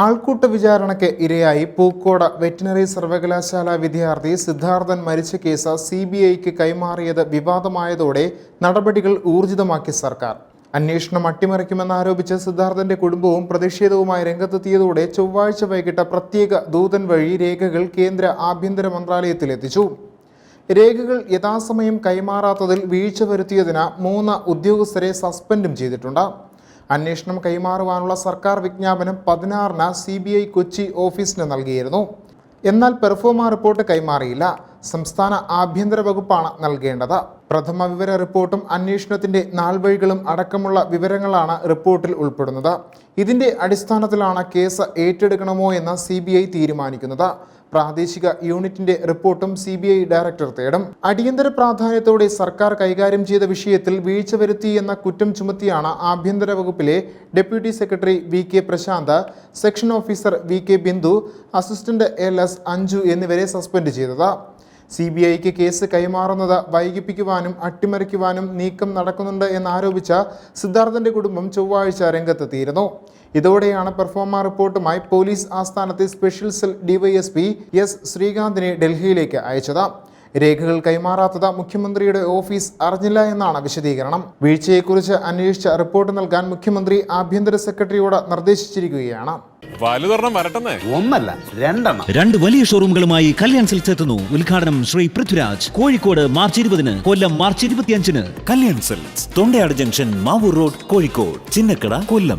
ആൾക്കൂട്ട വിചാരണയ്ക്ക് ഇരയായി പൂക്കോട് വെറ്റിനറി സർവകലാശാല വിദ്യാർത്ഥി സിദ്ധാർത്ഥൻ മരിച്ച കേസ് സി ബി ഐക്ക് കൈമാറിയത് വിവാദമായതോടെ നടപടികൾ ഊർജിതമാക്കി സർക്കാർ. അന്വേഷണം അട്ടിമറിക്കുമെന്നാരോപിച്ച് സിദ്ധാർത്ഥന്റെ കുടുംബവും പ്രതിഷേധവുമായി രംഗത്തെത്തിയതോടെ ചൊവ്വാഴ്ച വൈകിട്ട് പ്രത്യേക ദൂതൻ വഴി രേഖകൾ കേന്ദ്ര ആഭ്യന്തര മന്ത്രാലയത്തിൽ എത്തിച്ചു രേഖകൾ യഥാസമയം കൈമാറാത്തതിൽ വീഴ്ച വരുത്തിയതിന് മൂന്ന് ഉദ്യോഗസ്ഥരെ സസ്പെൻഡും ചെയ്തിട്ടുണ്ട്. അന്വേഷണം കൈമാറുവാനുള്ള സർക്കാർ വിജ്ഞാപനം പതിനാറിന് സി കൊച്ചി ഓഫീസിന് നൽകിയിരുന്നു. എന്നാൽ പെർഫോമ റിപ്പോർട്ട് കൈമാറിയില്ല. സംസ്ഥാന ആഭ്യന്തര വകുപ്പാണ് നൽകേണ്ടത്. പ്രഥമ വിവര റിപ്പോർട്ടും അന്വേഷണത്തിന്റെ നാൾവഴികളും അടക്കമുള്ള വിവരങ്ങളാണ് റിപ്പോർട്ടിൽ ഉൾപ്പെടുന്നത്. ഇതിന്റെ അടിസ്ഥാനത്തിലാണ് കേസ് ഏറ്റെടുക്കണമോ എന്ന് സി തീരുമാനിക്കുന്നത്. പ്രാദേശിക യൂണിറ്റിന്റെ റിപ്പോർട്ടും സി ബി ഐ ഡയറക്ടർ തേടും. അടിയന്തര പ്രാധാന്യത്തോടെ സർക്കാർ കൈകാര്യം ചെയ്ത വിഷയത്തിൽ വീഴ്ച വരുത്തി എന്ന കുറ്റം ചുമത്തിയാണ് ആഭ്യന്തര വകുപ്പിലെ deputy secretary V K Prashanth section officer V K Bindu assistant L S Anju എന്നിവരെ സസ്പെൻഡ് ചെയ്തത്. സി ബി ഐക്ക് കേസ് കൈമാറുന്നത് വൈകിപ്പിക്കുവാനും അട്ടിമറിക്കുവാനും നീക്കം നടക്കുന്നുണ്ട് എന്നാരോപിച്ച സിദ്ധാർത്ഥന്റെ കുടുംബം ചൊവ്വാഴ്ച രംഗത്തെത്തിയിരുന്നു. ഇതോടെയാണ് പെർഫോമ റിപ്പോർട്ടുമായി പോലീസ് ആസ്ഥാനത്തെ സ്പെഷ്യൽ സെൽ ഡിവൈഎസ്പി എസ് ശ്രീകാന്തിനെ ഡൽഹിയിലേക്ക് അയച്ചത്. രേഖകൾ കൈമാറാത്തത് മുഖ്യമന്ത്രിയുടെ ഓഫീസ് അറിഞ്ഞില്ല എന്നാണ് വിശദീകരണം. വീഴ്ചയെക്കുറിച്ച് അന്വേഷിച്ച റിപ്പോർട്ട് നൽകാൻ മുഖ്യമന്ത്രി ആഭ്യന്തര സെക്രട്ടറിയോട് നിർദ്ദേശിച്ചിരിക്കുകയാണ്. ഒന്നല്ല രണ്ടെണ്ണം. രണ്ട് വലിയ ഷോറൂമുകളുമായി കല്യാൺ സിൽക്സ് എത്തുന്നു. ഉദ്ഘാടനം ശ്രീ പൃഥ്വിരാജ്. കോഴിക്കോട് മാർച്ച് ഇരുപതിന് കൊല്ലം മാർച്ച് ഇരുപത്തിയഞ്ചിന്. Kalyan silks Thondayad junction Mavoor road Kozhikode Chinnakada Kollam.